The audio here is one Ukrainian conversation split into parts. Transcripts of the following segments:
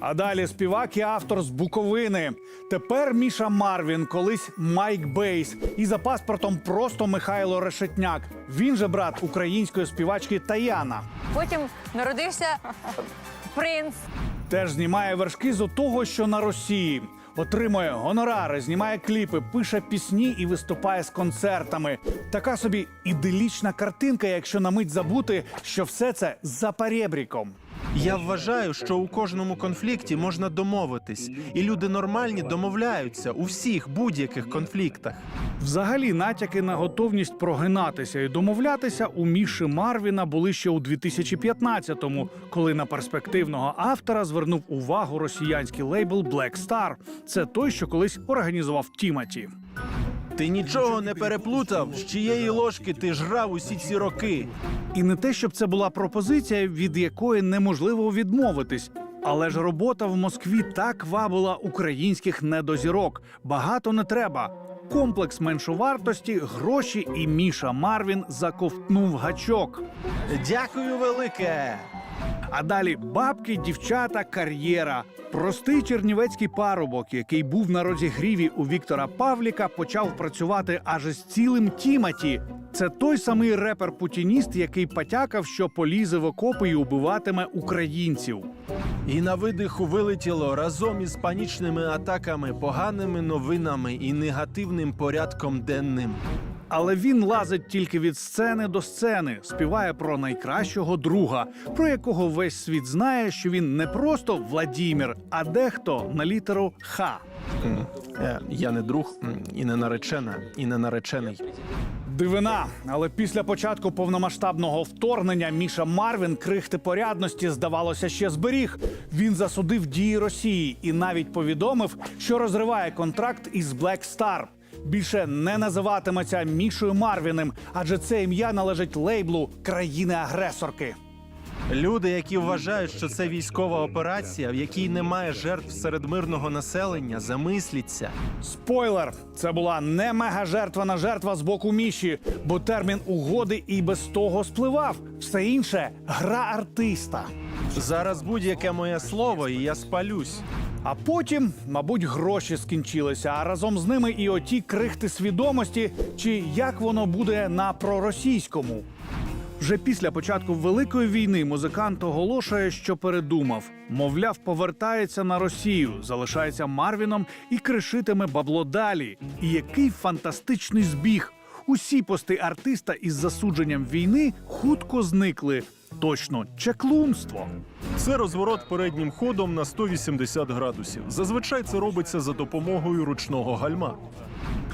А далі співак і автор з Буковини. Тепер Міша Марвін, колись Майк Бейс, і за паспортом просто Михайло Решетняк. Він же брат української співачки Таяна. Потім народився принц. Теж знімає вершки з того, що на Росії. Отримує гонорари, знімає кліпи, пише пісні і виступає з концертами. Така собі іделічна картинка, якщо на мить забути, що все це за перебріком. Я вважаю, що у кожному конфлікті можна домовитись, і люди нормальні домовляються у всіх будь-яких конфліктах. Взагалі, натяки на готовність прогинатися і домовлятися у Міші Марвіна були ще у 2015-му, коли на перспективного автора звернув увагу росіянський лейбл Black Star. Це той, що колись організував Тіматі. Ти нічого не переплутав, з чиєї ложки ти жрав усі ці роки. І не те, щоб це була пропозиція, від якої неможливо відмовитись. Але ж робота в Москві так вабила українських недозірок. Багато не треба. Комплекс меншовартості, гроші і Міша Марвін заковтнув гачок. Дякую велике. А далі бабки, дівчата, кар'єра. Простий чернівецький парубок, який був на розігріві у Віктора Павліка, почав працювати аж з цілим Тіматі. Це той самий репер-путініст, який потякав, що полізе в окопи і убиватиме українців. І на видиху вилетіло разом із панічними атаками, поганими новинами і негативним порядком денним. Але він лазить тільки від сцени до сцени, співає про найкращого друга, про якого весь світ знає, що він не просто Владімір, а дехто на літеру Х. Е, я не друг і не наречена, і не наречений. Дивина, але після початку повномасштабного вторгнення Міша Марвін крихти порядності здавалося ще зберіг. Він засудив дії Росії і навіть повідомив, що розриває контракт із Black Star. Більше не називатиметься Мішою Марвіним, адже це ім'я належить лейблу країни-агресорки. Люди, які вважають, що це військова операція, в якій немає жертв серед мирного населення, замисліться. Спойлер, це була не мегажертвана жертва з боку Міші, бо термін угоди і без того спливав. Все інше гра артиста. Зараз будь-яке моє слово, і я спалюсь. А потім, мабуть, гроші скінчилися, а разом з ними і оті крихти свідомості, чи як воно буде на проросійському. Вже після початку великої війни музикант оголошує, що передумав. Мовляв, повертається на Росію, залишається Марвіном і кришитиме бабло далі. І який фантастичний збіг! Усі пости артиста із засудженням війни хутко зникли. Точно чеклунство. Це розворот переднім ходом на 180 градусів. Зазвичай це робиться за допомогою ручного гальма.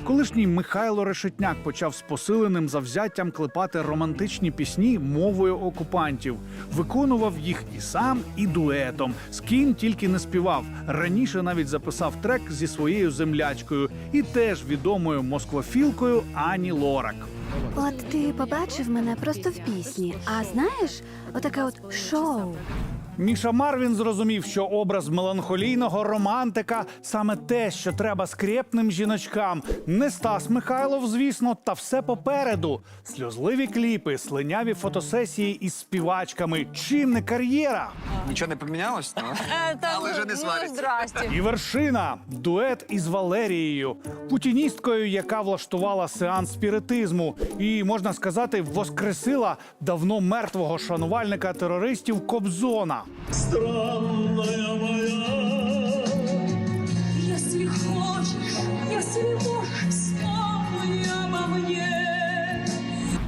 Колишній Михайло Решетняк почав з посиленим завзяттям клепати романтичні пісні мовою окупантів, виконував їх і сам, і дуетом. З ким тільки не співав. Раніше навіть записав трек зі своєю землячкою і теж відомою москвофілкою Ані Лорак. От ти побачив мене просто в пісні. А знаєш, отаке от шоу. Міша Марвін зрозумів, що образ меланхолійного романтика саме те, що треба скрепним жіночкам. Не Стас Михайлов, звісно, та все попереду. Сльозливі кліпи, слиняві фотосесії із співачками. Чим не кар'єра? Нічого не помінялось? Ну, Е, Але вже не ну, свариться. І вершина дует із Валерією, путіністкою, яка влаштувала сеанс спіритизму, і можна сказати, воскресила давно мертвого шанувальника терористів Кобзона. Если хочешь, если можешь, вспомни обо мне.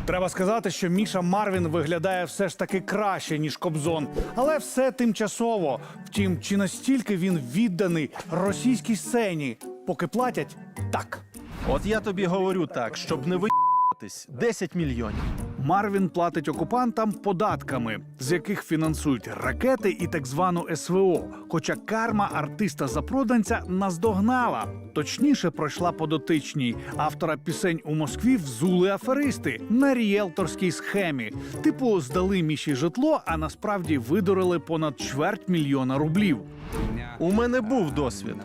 Треба сказати, що Міша Марвін виглядає все ж таки краще ніж Кобзон, але все тимчасово. Втім, чи настільки він відданий російській сцені, поки платять так. От я тобі говорю так, щоб не виїбатись. 10 мільйонів. Марвін платить окупантам податками, з яких фінансують ракети і так звану СВО. Хоча карма артиста запроданця наздогнала. Точніше пройшла по дотичній. Автора пісень у Москві взули аферисти на ріелторській схемі. Типу, здали міші житло, а насправді видурили понад чверть мільйона рублів. У мене був досвід.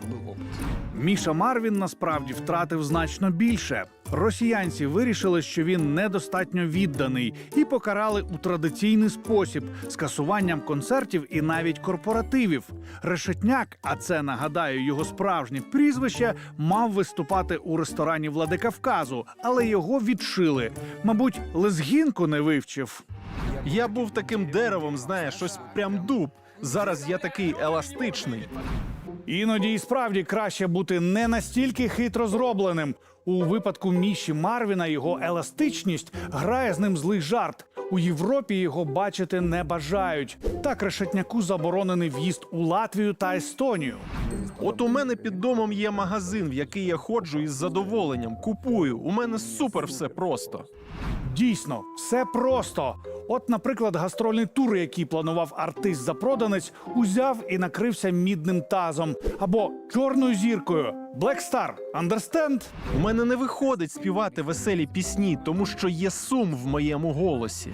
Міша Марвін насправді втратив значно більше. Росіянці вирішили, що він недостатньо відданий, і покарали у традиційний спосіб скасуванням концертів і навіть корпоративів. Решетняк, а це нагадаю його справжнє прізвище, мав виступати у ресторані Владикавказу, але його відшили. Мабуть, лезгінку не вивчив. Я був таким деревом, знаєш, ось прям дуб. Зараз я такий еластичний. Іноді і справді краще бути не настільки хитро зробленим. У випадку Міші Марвіна його еластичність грає з ним злий жарт. У Європі його бачити не бажають. Так решетняку заборонений в'їзд у Латвію та Естонію. От у мене під домом є магазин, в який я ходжу із задоволенням. Купую. У мене супер все просто. Дійсно, все просто. От, наприклад, гастрольний тур, який планував артист запроданець, узяв і накрився мідним тазом або чорною зіркою. Black Star, understand? У мене не виходить співати веселі пісні, тому що є сум в моєму голосі.